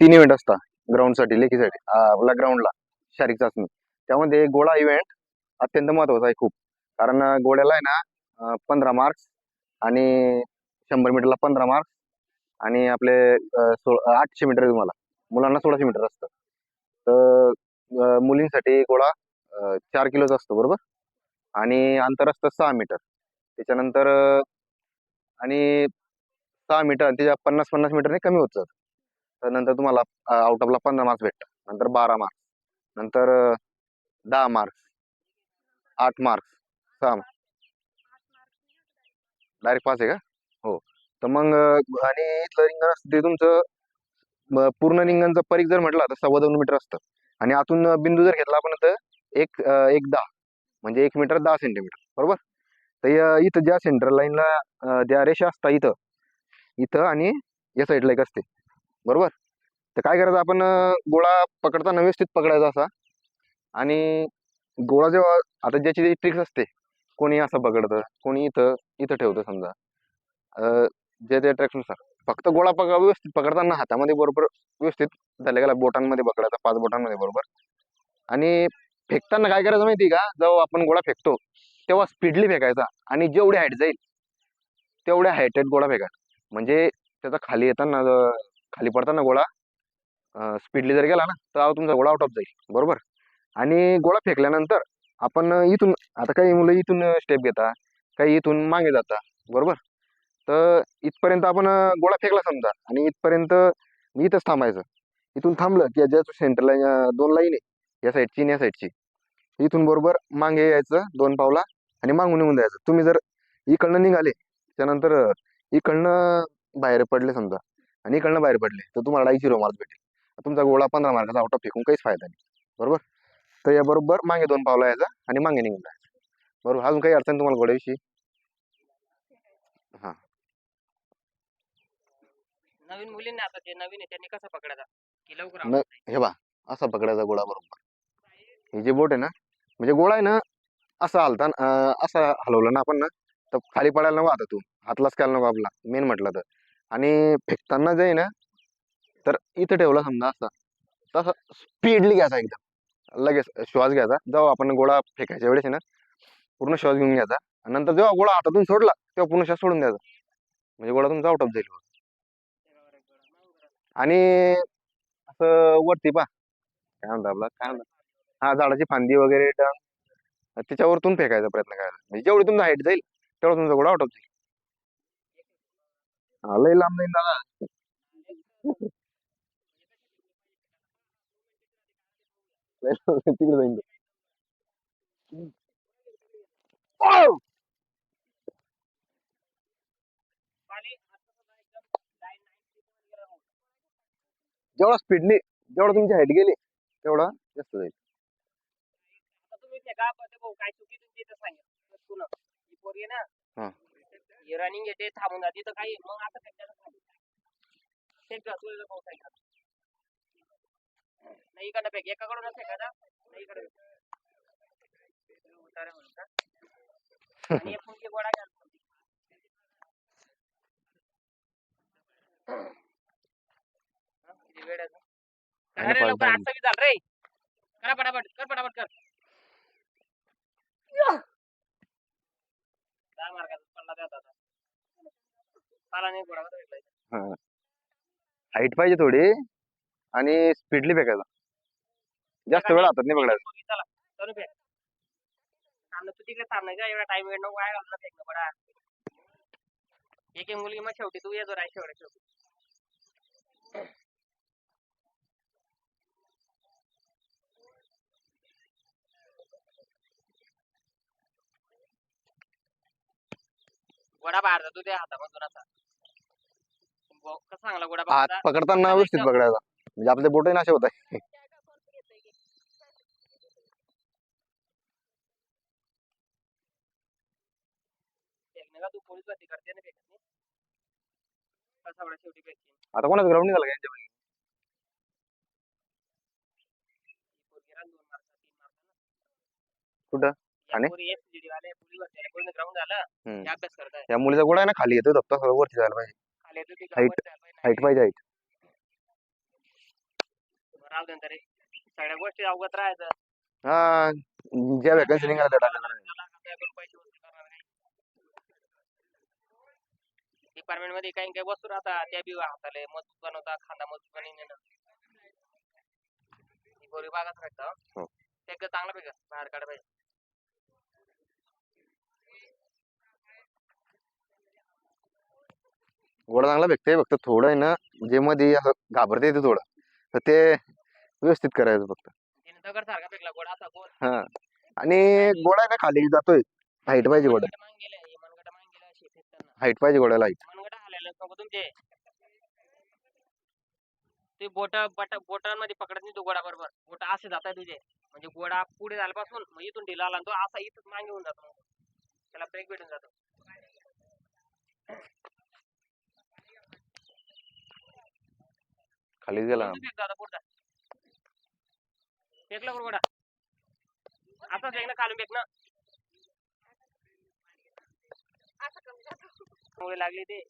तीन इव्हेंट असतात ग्राउंडसाठी लेखीसाठी. आपल्या ग्राउंडला शारीरिक चाचणी. त्यामध्ये गोळा इव्हेंट अत्यंत महत्त्वाचा आहे खूप. कारण गोळ्याला आहे ना पंधरा मार्क्स आणि शंभर मीटरला पंधरा मार्क्स आणि आपले आठशे मीटर आहे तुम्हाला. मुलांना सोळाशे मीटर असतं. तर मुलींसाठी गोळा चार किलोचा असतो बरोबर? आणि अंतर असतं सहा मीटर त्याच्यानंतर आणि सहा मीटर त्याच्या पन्नास पन्नास मीटरने कमी होत जातं तर नंतर तुम्हाला आउट ऑफला पंधरा मार्क्स भेटतात. नंतर बारा मार्क्स नंतर दहा मार्क्स आठ मार्क्स सहा डायरेक्ट पास आहे का? हो. तर मग आणि इथलं रिंगण असतं ते तुमचं पूर्ण रिंगणचं परीख जर म्हटलं तर सव्वा दोन मीटर असतं. आणि आतून बिंदू जर घेतला आपण तर एक एक दहा. म्हणजे एक मीटर दहा सेंटीमीटर बरोबर? तर या- इथं ज्या सेंट्रल लाईनला ज्या रेषा असतात इथं इथं आणि या साईडला एक असते. बरोबर? तर काय करायचं आपण गोळा पकडताना व्यवस्थित पकडायचा असा. आणि गोळा जेव्हा आता ज्याची ट्रिक्स असते कोणी असं पकडतं कोणी इथं इथं ठेवतं समजा. अं, जे त्या ट्रॅक्सनुसार फक्त गोळा पक व्यवस्थित पकडताना हातामध्ये बरोबर व्यवस्थित झाले गेला बोटांमध्ये पकडायचा पाच बोटांमध्ये बरोबर. आणि फेकताना काय करायचं माहिती का? जेव्हा आपण गोळा फेकतो तेव्हा स्पीडली फेकायचा आणि जेवढी हाईट जाईल तेवढ्या हायटेड गोळा फेकायचा म्हणजे त्याचा खाली येताना खाली पडताना गोळा स्पीडली जर गेला ना तर तुमचा गोळा आउट ऑफ जाईल. बरोबर? आणि गोळा फेकल्यानंतर आपण इथून आता काही मुलं इथून स्टेप घेता काही इथून मागे जाता. बरोबर? तर इथपर्यंत आपण गोळा फेकला समजा आणि इथपर्यंत इथंच थांबायचं. इथून थांबलं की ज्या सेंटरला दोन लाईन आहे या साईडची आणि या साईडची इथून बरोबर मागे यायचं दोन पावला. आणि मागून निघून जायचं. तुम्ही जर इकडनं निघाले त्यानंतर इकडनं बाहेर पडले समजा आणि इकडनं बाहेर पडले तर तुम्हाला डाई झिरो मार्क्स भेटेल. तुमचा गोळा पंधरा मार्काचा आउट ऑफ फेकून काहीच फायदा नाही. बरोबर? तर या बरोबर मागे दोन पावला यायचा आणि मागे निघून जायचं. बरोबर? अजून काही अडचण तुम्हाला गोड्याविषयी हा. नवीन मुलींना आता जे नवीन आहे त्यांनी कसं पकडायचा? की लवकर हे बा असा पकडायचा गोळा बरोबर. हे जे बोट आहे ना म्हणजे गोळा आहे ना असं हलता असं हलवलं ना आपण ना तर खाली पडायला नको तू. हातलाच खायला नको आपला. मेन म्हटलं तर. आणि फेकताना जे ना तर इथं ठेवलं समजा असा. तसं स्पीडली घ्यायचा एकदम. लगेच श्वास घ्यायचा. जेव्हा आपण गोळा फेकायच्या वेळेस ना पूर्ण श्वास घेऊन घ्यायचा. नंतर जेव्हा गोळा हातातून सोडला तेव्हा पूर्ण श्वास सोडून द्यायचा. म्हणजे गोळा तुमचा आउट ऑफ जाईल आणि असं वरती पा काय म्हणता आपला? काय म्हणतात हा झाडाची फांदी वगैरे त्याच्यावरतून फेकायचा प्रयत्न करायचा. म्हणजे जेवढी तुमचा हाईट जाईल तेवढा तुमचा घोडा आउट ऑफ जाईल हा, लय लांब नाही दादा तिकडे जाईन जेवढा स्पीडली जेवढा तुमची हाईट गेली तेवढा जास्त जाईल. पण ते भाऊ काय चुकी तुमची इथं सांगितलं तुला ही पोरगी आहे हा. ना हे रनिंग येते थांबून जाते. तर काही मग आता फेकण्याचं फेक जा, तुला भाऊ सांगितलं नाही इकडनं नाही इकडे उतारे म्हणून का? आणि एक मुलगी गोळा घ्याल किती वेळ आहे अजून? आणि करा रे लवकर आजचा बी झालं रे. करा पटापट कर पटापट कर. दहा मार्काचा पडला त्यात आता मला नाही गोळा भेटला हाईट पाहिजे थोडी आणि स्पीडली फेकायचा. जास्त वेळ हातात नाही पकडायचा चला. चालू फेक. थांबणं तू तिकडे थांबणं का एवढा टाइम वेळ नको वाया घालून फेकणं पडा एक एक मुलगी मग शेवटी तू येतो राय शेवटी शेवटी. गोडा बाहेर जातो त्या हातामधून असा कसा चांगला गोडा हात पकडताना व्यवस्थित पकडायचा. म्हणजे आपले बोटही नाशे होत आहे. फेकणं का तू पोलीस भरती करते ना फेकत नाही. कसा बडा शेवटी फेकते आता कोणाच ग्राउंड निघाला का यांच्यापैकी? पोरगी रान दोन मार्क तीन मार्क कुठं? आणि? या मुलीचा गोळा ना खाली येतो धप्पा सगळं वरती जायला पाहिजे. पाहिजे. हाईट पाहिजे हाईट सगळ्या गोष्टी अवगत राहायचं. हा ज्या वॅकन्सी निघाल्या त्या डिपार्टमेंटमध्ये काही काही वस्तू राहतात त्या बी हाताले. मजबूत बनवता खांदा मजबूत बनवणे गोरी बागाच हो. राहतं ते चांगलं पाहिजे बाहेर काढ पाहिजे. गोळा चांगला भेटते फक्त थोडं आहे ना जे मध्ये असं घाबरते येते थोडं तर ते व्यवस्थित करायचं फक्त. दगड सारखा फेकला गोडा असा गोल हा. आणि गोळा आहे ना खाली जातोय. हाईट पाहिजे गोळ्या मनगट मागे गेले हे मनगट मागे गेले अशी फेकताना हाईट पाहिजे गोळ्याला हाईट मनगट हालायला नको तुमचे. ते बोट बट बोटांमध्ये पकडत नाही तो गोडा बरोबर. बोट असे जातात तुझे. म्हणजे गोडा पुढे झाल्यापासून मग इथून ढिला आला आणि तो असा इथंच मागे होऊन जातो. त्याला ब्रेक भेटून जातो. खाली गेला. फेकला ना खालून फेक ना मुळे लागली ते.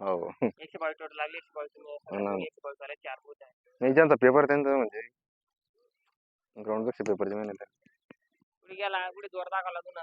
हो. एकशे बावीस टोटल लागले एकशे बावीस हो ना. एकशे बावीस झाले चार पोच आहे नाही ज्यांचा पेपर त्यांचं म्हणजे ग्राउंडपेक्षा पेपरचे महिने पुढे गेला पुढे जोर दाखवला तू ना